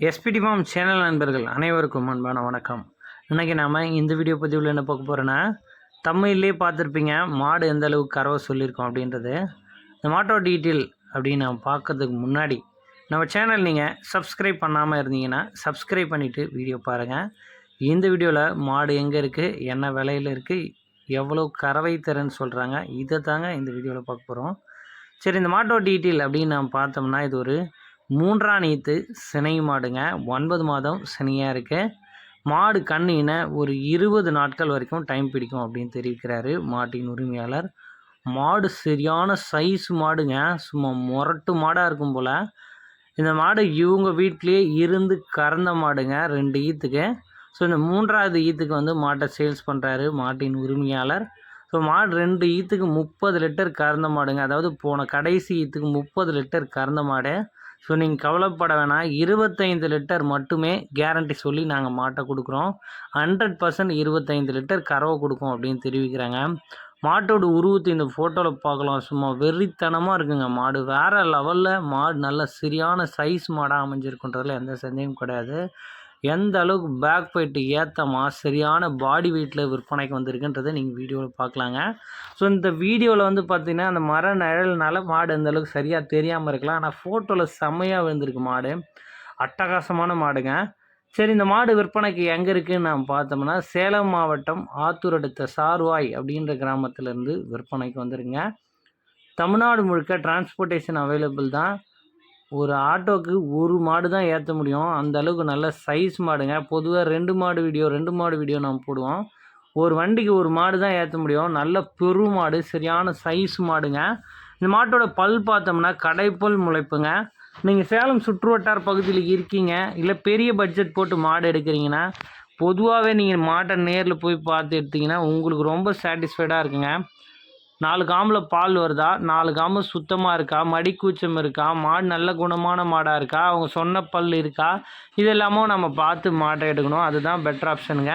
SPD மாம் channel நண்பர்கள் அனைவருக்கும் அன்பான வணக்கம். இன்றைக்கி நாம் இந்த வீடியோ பதிவில் என்ன பார்க்க போகிறோன்னா தமிழ்லேயே பார்த்துருப்பீங்க மாடு எந்த அளவுக்கு கறவை சொல்லியிருக்கோம் அப்படின்றது. இந்த மாட்டோ டீட்டெயில் அப்படின்னு நான் பார்க்கறதுக்கு முன்னாடி நம்ம சேனல் நீங்கள் சப்ஸ்கிரைப் பண்ணாமல் இருந்தீங்கன்னா சப்ஸ்கிரைப் பண்ணிவிட்டு வீடியோ பாருங்கள் இந்த வீடியோவில் மாடு எங்கே இருக்குது என்ன விலையில் இருக்குது எவ்வளோ கறவை தரேன்னு சொல்கிறாங்க இதை தாங்க இந்த வீடியோவில் பார்க்க போகிறோம் சரி இந்த மாட்டோ டீட்டெயில் அப்படின்னு நம்ம பார்த்தோம்னா இது ஒரு மூன்றாம் நீத்து சினை மாடுங்க. ஒன்பது மாதம் சினையாக இருக்குது மாடு கண்ணின ஒரு இருபது நாட்கள் வரைக்கும் டைம் பிடிக்கும் அப்படின்னு தெரிவிக்கிறாரு மாட்டின் உரிமையாளர். மாடு சரியான சைஸ் மாடுங்க. சும்மா முரட்டு மாடாக இருக்கும் போல். இந்த மாடு இவங்க வீட்டிலேயே இருந்து கறந்த மாடுங்க ரெண்டு ஈத்துக்கு. ஸோ இந்த மூன்றாவது ஈத்துக்கு வந்து மாட்டை சேல்ஸ் பண்ணுறாரு மாட்டின் உரிமையாளர். ஸோ மாடு ரெண்டு ஈத்துக்கு முப்பது லிட்டர் கறந்த மாடுங்க. அதாவது போன கடைசி ஈத்துக்கு முப்பது லிட்டர் கறந்த மாடு. ஸோ நீங்கள் கவலைப்பட வேணாம். இருபத்தைந்து லிட்டர் மட்டுமே கேரண்டி சொல்லி நாங்கள் மாட்டை கொடுக்குறோம். ஹண்ட்ரட் பர்சன்ட் இருபத்தைந்து லிட்டர் கறவை கொடுக்கும் அப்படின்னு தெரிவிக்கிறாங்க. மாட்டோட உருவத்தை இந்த ஃபோட்டோவில் பார்க்கலாம். சும்மா வெறித்தனமாக இருக்குங்க மாடு. வேறு லெவலில் மாடு நல்ல சரியான சைஸ் மாடாக அமைஞ்சிருக்குன்றதுல எந்த சந்தேகமும் கிடையாது. எந்த அளவுக்கு பேக் ஃபைட்டு ஏற்றமா சரியான பாடி வெயிட்டில் விற்பனைக்கு வந்திருக்குன்றதை நீங்கள் வீடியோவில் பார்க்கலாங்க ஸோ இந்த வீடியோவில் வந்து பார்த்திங்கன்னா அந்த மர நிழல்னால மாடு அந்த அளவுக்கு சரியாக தெரியாமல் இருக்கலாம். ஆனால் ஃபோட்டோவில் செம்மையாக விழுந்திருக்கு மாடு. அட்டகாசமான மாடுங்க. சரி இந்த மாடு விற்பனைக்கு எங்கே இருக்குதுன்னு நாம் பார்த்தோம்னா சேலம் மாவட்டம் ஆத்தூர் அடுத்த சார்வாய் அப்படின்ற கிராமத்திலேருந்து விற்பனைக்கு வந்துருங்க தமிழ்நாடு முழுக்க டிரான்ஸ்போர்ட்டேஷன் அவைலபிள் தான். ஒரு ஆட்டோவுக்கு ஒரு மாடு தான் ஏற்ற முடியும். அந்த அளவுக்கு நல்ல சைஸ் மாடுங்க. பொதுவாக ரெண்டு மாடு வீடியோ ரெண்டு மாடு வீடியோ நம்ம போடுவோம். ஒரு வண்டிக்கு ஒரு மாடு தான் ஏற்ற முடியும். நல்ல பெரு மாடு சரியான சைஸ் மாடுங்க. இந்த மாட்டோட பல் பார்த்தோம்னா கடைப்பல் முளைப்புங்க. நீங்கள் சேலம் சுற்றுவட்டார பகுதியில் இருக்கீங்க இல்லை பெரிய பட்ஜெட் போட்டு மாடு எடுக்கிறீங்கன்னா பொதுவாகவே நீங்கள் மாட்டை நேரில் போய் பார்த்து எடுத்திங்கன்னா உங்களுக்கு ரொம்ப சாட்டிஸ்ஃபைடாக இருக்குங்க. நாலு காமில் பால் வருதா? நாலு காம்பு சுத்தமாக இருக்கா? மடிக்கூச்சம் இருக்கா? மாடு நல்ல குணமான மாடாக இருக்கா? அவங்க சொன்ன பல் இருக்கா? இதெல்லாமும் நம்ம பார்த்து மாட்டை எடுக்கணும். அதுதான் பெட்டர் ஆப்ஷனுங்க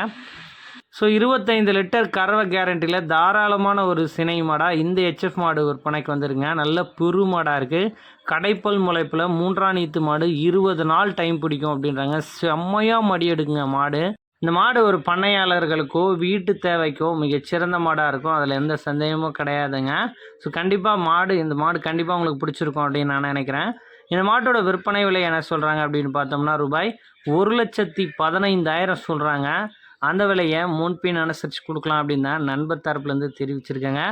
ஸோ இருபத்தைந்து லிட்டர் கறவை கேரண்டியில் தாராளமான ஒரு சினை மாடாக இந்த ஹெச்எஃப் மாடு விற்பனைக்கு வந்துருங்க. நல்ல பெரு மாடாக இருக்குது கடைப்பல் முளைப்பில் மூன்றாம் நீத்து மாடு இருபது நாள் டைம் பிடிக்கும் அப்படின்றாங்க. செம்மையாக மடி எடுக்குங்க மாடு. இந்த மாடு ஒரு பண்ணையாளர்களுக்கோ வீட்டு தேவைக்கோ மிகச்சிறந்த மாடாக இருக்கும். அதில் எந்த சந்தேகமும் கிடையாதுங்க. ஸோ கண்டிப்பாக மாடு இந்த மாடு கண்டிப்பாக உங்களுக்கு பிடிச்சிருக்கும் அப்படின்னு நான் நினைக்கிறேன். இந்த மாட்டோட விற்பனை விலை என்ன சொல்கிறாங்க அப்படின்னு பார்த்தோம்னா ரூபாய் ஒரு லட்சத்தி பதினைந்தாயிரம் சொல்கிறாங்க அந்த விலையை முன்பின் அனுசரித்து கொடுக்கலாம் அப்படின்னு தான் நண்பர் தரப்புலேருந்து தெரிவிச்சிருக்கேங்க.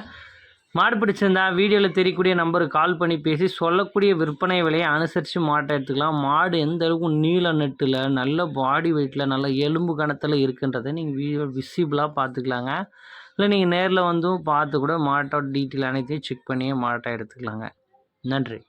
மாடு பிடிச்சிருந்தா வீடியோவில் தெரியக்கூடிய நம்பருக்கு கால் பண்ணி பேசி சொல்லக்கூடிய விற்பனை விலையை அனுசரித்து மாட்டை எடுத்துக்கலாம். மாடு எந்த அளவுக்கு நீள நெட்டில் நல்ல பாடி வெயிட்டில் நல்ல எலும்பு கணத்தில் இருக்குன்றதை நீங்கள் வீடியோ விசிபிளாக பார்த்துக்கலாங்க. இல்லை நீங்கள் நேரில் வந்தும் பார்த்து கூட மாட்டோட டீட்டெயில் அனைத்தையும் செக் பண்ணியே மாட்டை எடுத்துக்கலாங்க. நன்றி.